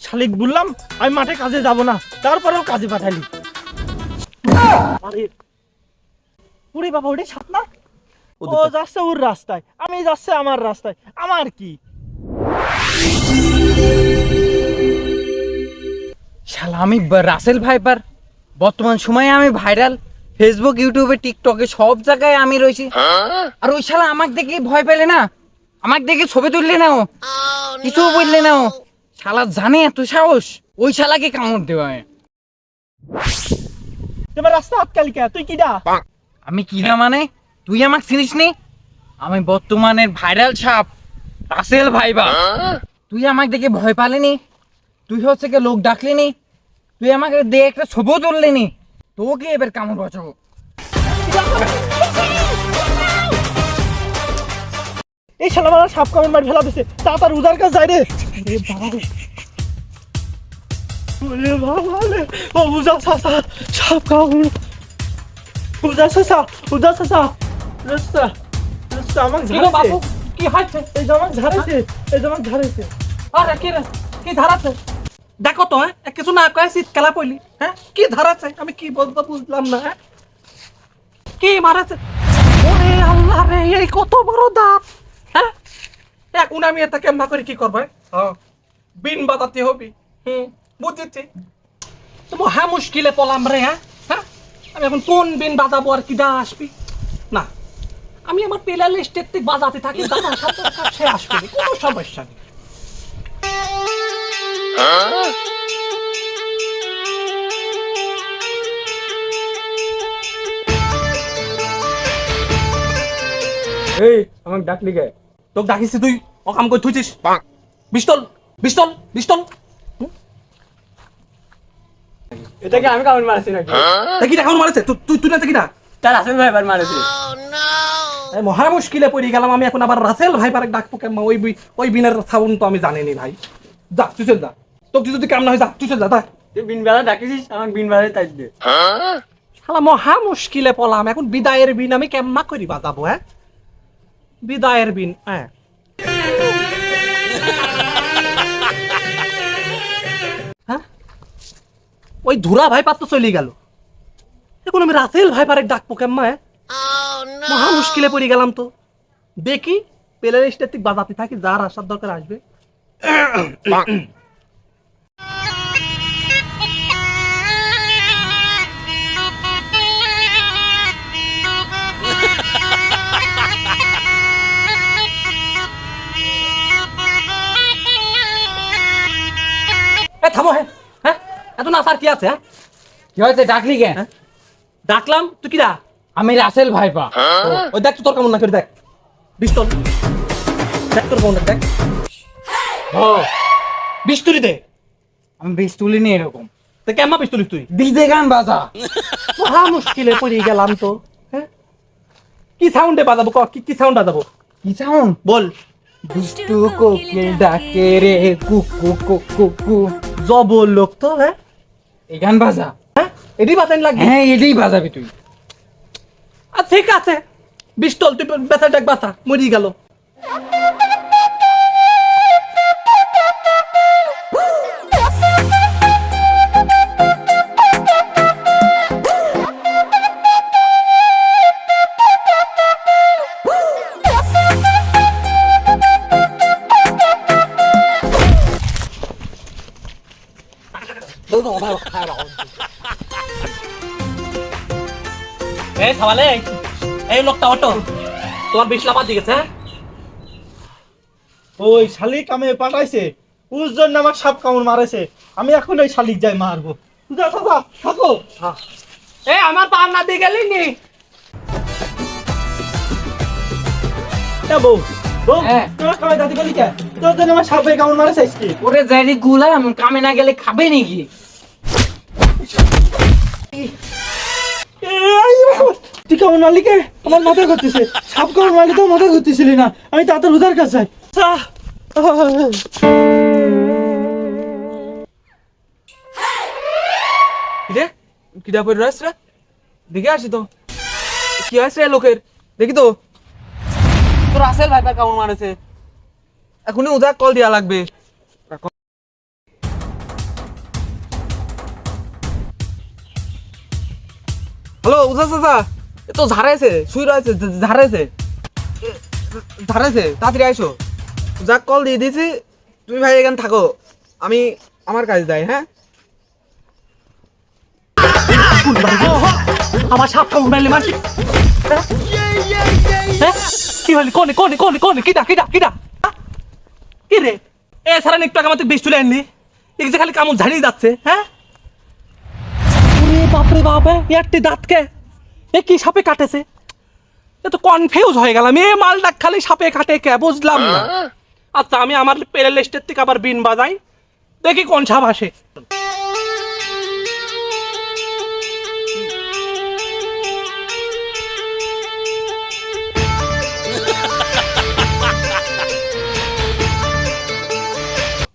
শালিক বললাম আমি মাঠে কাজে যাব না তারপরেও কাজে পাঠালি আরে ওরে বাবা ওরে সাপ না ও যাচ্ছে ওর রাস্তায় আমি যাচ্ছে আমার রাস্তায় আমার কি? শালা আমি রাসেল ভাইপার। বর্তমান সময়ে আমি ভাইরাল। ফেসবুক ইউটিউবে টিকটকে সব জায়গায় আমি রয়েছি। আর ওই শালা আমাকে দেখে ভয় পেলে না। আমাকে দেখে ছবি তুললে না ও। কিছু বললে না ও। শালা জানে এত সাহস? ওই শালাকে কামড় দেওয়া। তোমার রাস্তা আটকালি কে? তুই কিডা আমি কি না মানে? তুই আমাকে চিনিস নি? আমি বর্তমানের ভাইরাল সাপ রাসেল ভাইবা। তুই আমাকে দেখে ভয় পালিনি তুই হচ্ছে কি লোক ডাকলিনি তুই আমাকে দিয়ে একটা ছবিও তুললিনি তোকে এবার কামড় বাঁচাবো এই শালা মারা সাপ কামড় মারি ফেলা দিছে। তাড়াতাড়ি উদার কাছে যাই রে। বাবা বাবা রে। ও উজা সাসা সাপ কামড়। উজা সাসা উজা সাসা রাস্তা রাস্তা আমাকে কি গো বাবু কি হচ্ছে এই এই আরে কি রে? কি ধারাছে দেখো তো হ্যাঁ? কিছু না কয়ে শীত খেলা পড়লি হ্যাঁ? কি ধারাছে আমি কি বলতে বুঝলাম না হ্যাঁ? কি মারাছে ওরে আল্লাহ রে এই কত বড় দাঁত। এখন আমি এটা কেমন করে কি করব? হ্যাঁ বিন বাজাতে হবি। হুম, বুঝেছি। তো মহা মুশকিলে পলাম রে হ্যাঁ? হ্যাঁ? আমি এখন কোন বিন বাজাবো আর কিডা আসবি? না। আমি আমার পেলা লিস্টের থেকে বাজাতে থাকি সে আসবে কোনো সমস্যা নেই। এই, আমাকে ডাকলি গে তোকে ডাকিছি তুই অকাম করে থুইছিস বিস্তল বিস্তল বিস্তল এটা কি আমি কাউন্ট মারছি নাকি? দেখি এখন মারেছে তুই তুই তুই না দেখি না তার আসল ভাইবার মারছি এই মহা মুশকিলে পড়ে গেলাম আমি এখন আবার রাসেল ভাই পারে ডাকবো কেমন ওই ওই বিনের সাউন্ড তো আমি জানিনি ভাই। যা তুই চল যা। তোকে যদি কেমন হয় যা তুই চল যা তা তুই বিন বেলা ডাকিছিস আমাকে বিন বেলা তাই দে শালা মহা মুশকিলে পলাম। এখন বিদায়ের বিন আমি কেমন করি বাজাবো হ্যাঁ বিদায়ের বিন হ্যাঁ? ওই ধুরা ভাই পাত্র চলে গেল। এখন আমি রাসেল ভাই পারে ডাকবো কেমন হ্যাঁ? মহা মুশকিলে পড়ে গেলাম তো। দেখি পেলের স্টেটিক বাজাতে থাকি, যার আসার দরকার আসবে। স্যার কি আছে হ্যাঁ? কি হয়েছে? ডাকলি কে? ডাকলাম তুই কিরা? আমি রাসেল ভাইপা। ওই দেখ তো তোর কেমন না করে দেখ। বিস্তর দেখ তোর কেমন না, দেখ। ও। বিস্তুরি দে। আমি বেশ তুলিনি এরকম। তো কেমন বিস্তুরি তুই? ডিজে গান বাজা। মহা মুশকিলে পড়ে গেলাম তো হ্যাঁ? কি সাউন্ডে বাজাবো ক? কি কি সাউন্ড বাজাবো? কি সাউন্ড বল। দুষ্টু কোকিল ডাকে রে কুকু কুকু কু জব লোক তো হ্যাঁ? এই গান বাজা। হ্যাঁ? এটি বাজান লাগে হ্যাঁ এটাই বাজাবি তুই। আর ঠিক আছে। বিস্তল তুই বেচা দেখ বাসা মরি গেল। এই এই লোকটা অটো। তোমার বিশ লাফা দিয়েছে হ্যাঁ? ওই শালিক আমি পাঠাইছে। উস জন্য আমার সাপ কামড় মারেছে। আমি এখন ওই শালিক যাই মারবো। যা চাচা থাকো। এই আমার পার না দিয়ে গেলি নি? এ বউ বউ হ্যাঁ। তোমার খাওয়াই দাদি বলি কে? তোর জন্য আমার সাপে কামড় মারেছে ওরে জারি গুলাম কামে না গেলে খাবে নাকি? কবর মালিকে আমার মাথা ঘুরতেছে। সাপ কবর মারলে তো মাথা ঘুরতেছিলি না। আমি তাড়াতাড়ি উদার কাছে রে কিটা পড়ে রাস দেখে আসি তো। কি আছে লোকের? দেখি তো। তোর আসেল ভাই কেমন মারেছে? এখনই উদার কল দেওয়া লাগবে। হ্যালো উদা চাচা। তো ঝাড়াইছে শুই রয়েছে ঝাড়াইছে। ঝাড়াইছে, তাড়াতাড়ি আইসো। যাক, কল দিয়ে দিয়েছি তুমি ভাই এখানে থাকো। আমি আমার কাজ দেয় হ্যাঁ? আমার সাপ কামড় মারলে মানছি হ্যাঁ? কি হলি কোনে কোনে কোনে কোনে? কিটা কিটা হ্যাঁ? কি রে? এ সারা একটু আগে আমাদের বেশ তুলে আনলি এই যে খালি কামড় ঝাড়িয়ে যাচ্ছে হ্যাঁ? বাপরে বাপ হ্যাঁ? একটি দাঁতকে। এ কি সাপে কাটেছে? এ তো কনফিউজ হয়ে গেলাম। এ মালটা খালি সাপে কাটে কে? বুঝলাম না। আচ্ছা আমি আমার প্লে লিস্টের থেকে আবার বিন বাজাই। দেখি কোন সাপ আসে।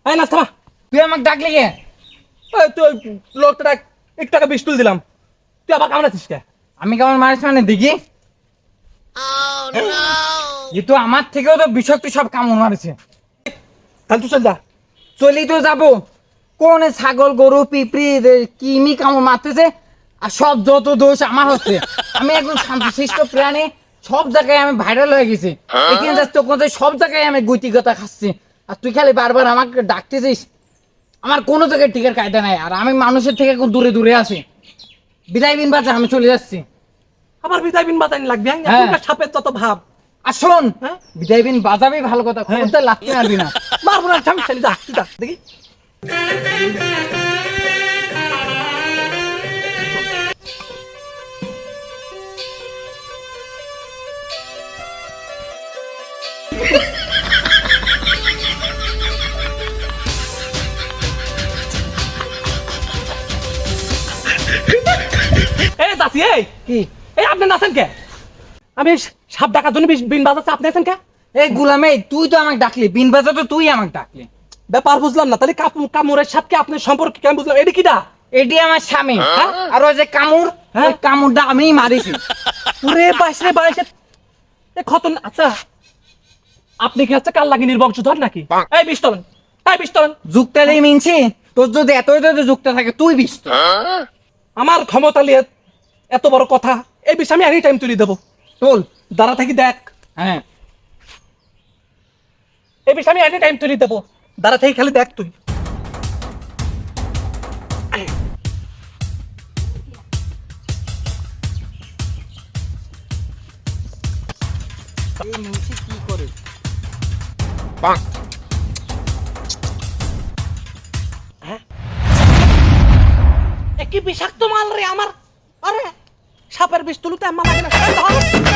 এই নাস্তা মা তুই আমাকে ডাকলি কে? তুই লোকটা ডাক, একটু টাকা বিশ তুল দিলাম। তুই আবার কামড়াচ্ছিস কে? আমি কেমন মারিস মানে দেখি। এ তো আমার থেকেও তো বিষাক্ত সব কামড় মারেছে। তাহলে তুই চল যা। চলি তো যাব। কোন ছাগল গরু পিঁপড়ি কিমি কামড় মারতেছে? আর সব যত দোষ আমার হচ্ছে। আমি একদম শান্তশিষ্ট প্রাণী সব জায়গায় আমি ভাইরাল হয়ে গেছি। এখানে যাচ্ছে ওখানে সব জায়গায় আমি গৈতিকতা খাচ্ছি। আর তুই খালি বারবার আমাকে ডাকতেছিস। আমার কোনো জায়গায় টিকার কায়দা নাই। আর আমি মানুষের থেকে দূরে দূরে আছি। বিদায় বিন বাচ্চা আমি চলে যাচ্ছি। আবার বিদায় বিন বাতানি লাগবে হ্যাঁ? হ্যাঁ। এখনকার সাপের তত ভাব আর শোন হ্যাঁ? বিদায় বিন বাজাবি ভালো কথা খবরদার লাগতে পারবি না মারবো না আমি চালি যা যা দেখি চাচি এই কি এই আপনি নাচেন কে? আমি সাপ ডাকার জন্য বিন বাজাচ্ছে আপনি আছেন কে? এই গুলামে তুই তো আমাকে ডাকলি। বিন বাজা তো তুই আমাকে ডাকলি। ব্যাপার বুঝলাম না তাহলে সাথে আপনার সম্পর্ক কেমন বুঝলাম? এটা কিটা এটি আমার স্বামী হ্যাঁ? আর ওই যে কামড় হ্যাঁ? ওই কামড়টা আমিই মারিছি। ওরে বাইশ বাইশ। এ খতন আচ্ছা আপনি কি হচ্ছে কাল লাগিনীর বংশধর নাকি? এই বিস্তরণ এই বিস্তরণ যুক্তালেই মিনছি তোর যদি এতই যদি যুক্ত থাকে তুই বিষ আমার ক্ষমতা নিয়ে এত বড় কথা এই বিষয়ে আমি এনি টাইম তুলে দেবো। তোল দাঁড়া থাকি দেখ। হ্যাঁ। এই বিষয়ে আমি এনি টাইম তুলে দেবো। দাঁড়া থেকে খালি দেখ তুই। কি করে এ কি বিষাক্ত মাল রে আমার? আরে! সাপের বিষ তুলুতে আমার লাগে না